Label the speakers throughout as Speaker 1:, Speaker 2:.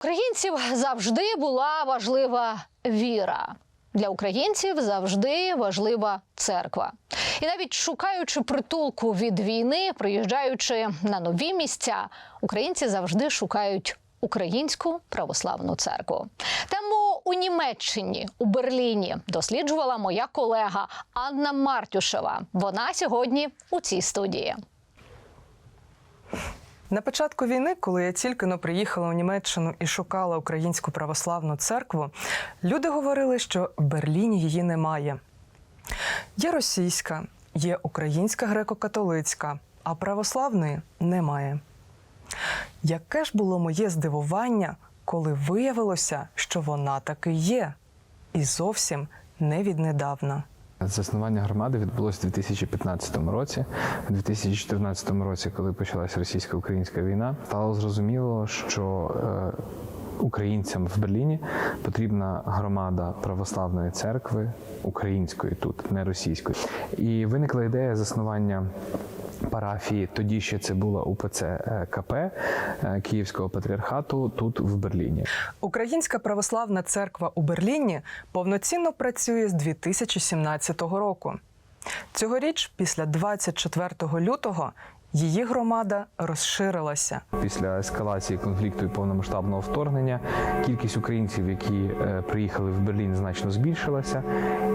Speaker 1: Українців завжди була важлива віра. Для українців завжди важлива церква. І навіть шукаючи притулку від війни, приїжджаючи на нові місця, українці завжди шукають українську православну церкву. Тему у Німеччині, у Берліні досліджувала моя колега Анна Мартюшева. Вона сьогодні у цій студії.
Speaker 2: На початку війни, коли я тільки но приїхала у Німеччину і шукала українську православну церкву, люди говорили, що в Берліні її немає. Є російська, є українська греко-католицька, а православної немає. Яке ж було моє здивування, коли виявилося, що вона таки є, і зовсім не віднедавна.
Speaker 3: Заснування громади відбулося у 2015 році. У 2014 році, коли почалася російсько-українська війна, стало зрозуміло, що е, українцям в Берліні потрібна громада православної церкви української тут, не російської. І виникла ідея заснування. Парафії тоді ще це була УПЦ е, КП е, Київського патріархату тут в Берліні.
Speaker 2: Українська православна церква у Берліні повноцінно працює з 2017 року. Цьогоріч, після 24 лютого, її громада розширилася.
Speaker 3: Після ескалації конфлікту і повномасштабного вторгнення кількість українців, які е, приїхали в Берлін, значно збільшилася,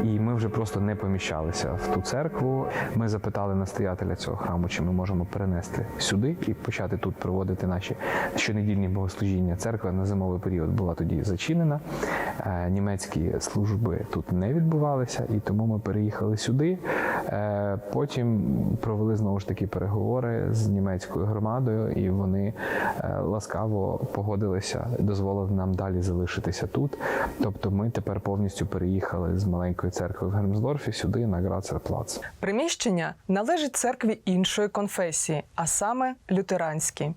Speaker 3: і ми вже просто не поміщалися в ту церкву. Ми запитали настоятеля цього храму, чи ми можемо перенести сюди і почати тут проводити наші щонедільні богослужіння. Церква на зимовий період була тоді зачинена. Е, Німецькі служби тут не відбувалися, і тому ми переїхали сюди. Е, Потім провели знову ж таки переговори з німецькою громадою, і вони е, ласкаво погодилися, дозволили нам далі залишитися тут. Тобто, ми тепер повністю переїхали з маленької церкви в Гермсдорфі сюди на Грацерплац.
Speaker 2: Приміщення належить церкві іншої конфесії, а саме лютеранській.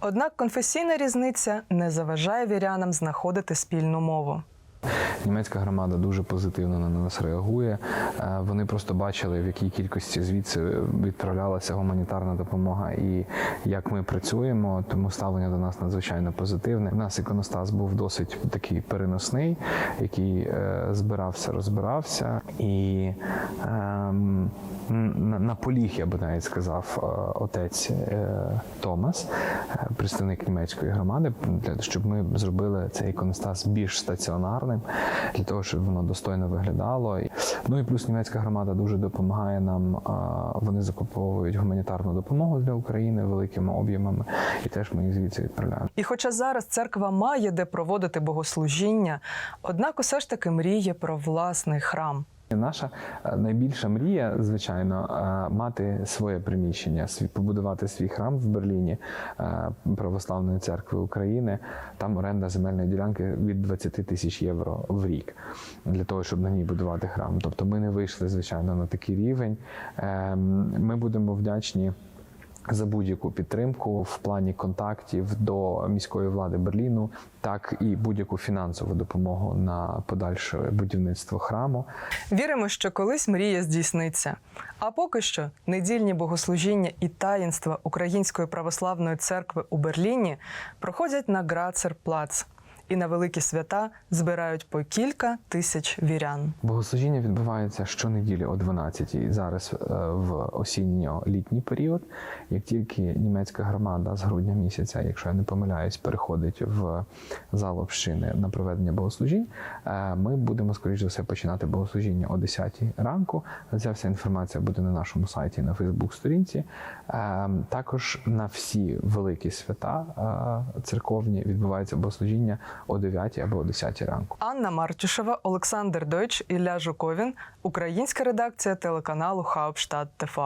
Speaker 2: Однак конфесійна різниця не заважає вірянам знаходити спільну мову.
Speaker 3: Німецька громада дуже позитивно на нас реагує. Е, Вони просто бачили, в якій кількості звідси відправлялася гуманітарна допомога і як ми працюємо, тому ставлення до нас надзвичайно позитивне. У нас іконостас був досить такий переносний, який е, збирався, розбирався, і ем, на, на поліг, я би навіть сказав, е, отець Томас, представник німецької громади, щоб ми зробили цей іконостас більш стаціонарним, для того, щоб воно достойно виглядало. Ну і плюс німецька громада дуже допомагає нам. Вони закуповують гуманітарну допомогу для України великими об'ємами, і теж ми їх звідси відправляємо.
Speaker 2: І хоча зараз церква має де проводити богослужіння, однак усе ж таки мріє про власний храм.
Speaker 3: Наша е, найбільша мрія, звичайно, е, мати своє приміщення, побудувати свій храм в Берліні е, Православної церкви України. Там оренда земельної ділянки від 20 тисяч євро в рік для того, щоб на ній будувати храм. Тобто ми не вийшли, звичайно, на такий рівень. Е, Ми будемо вдячні. За будь-яку підтримку в плані контактів до міської влади Берліну, так і будь-яку фінансову допомогу на подальше будівництво храму.
Speaker 2: Віримо, що колись мрія здійсниться. А поки що недільні богослужіння і таїнства Української православної церкви у Берліні проходять на Грацерплац і на великі свята збирають по кілька тисяч вірян.
Speaker 3: Богослужіння відбувається щонеділі о 12-й. Зараз е, в осінньо-літній період. Як тільки німецька громада з грудня місяця, якщо я не помиляюсь, переходить в зал общини на проведення богослужінь, е, ми будемо скоріш за все починати богослужіння о 10-й ранку. Ця вся інформація буде на нашому сайті на Фейсбук-сторінці. Е, Також на всі великі свята церковні відбувається богослужіння о 9 або о 10 ранку.
Speaker 2: Анна Мартюшева, Олександр Дойч, Ілля Жуковін, українська редакція телеканалу Хаупштадт ТФА.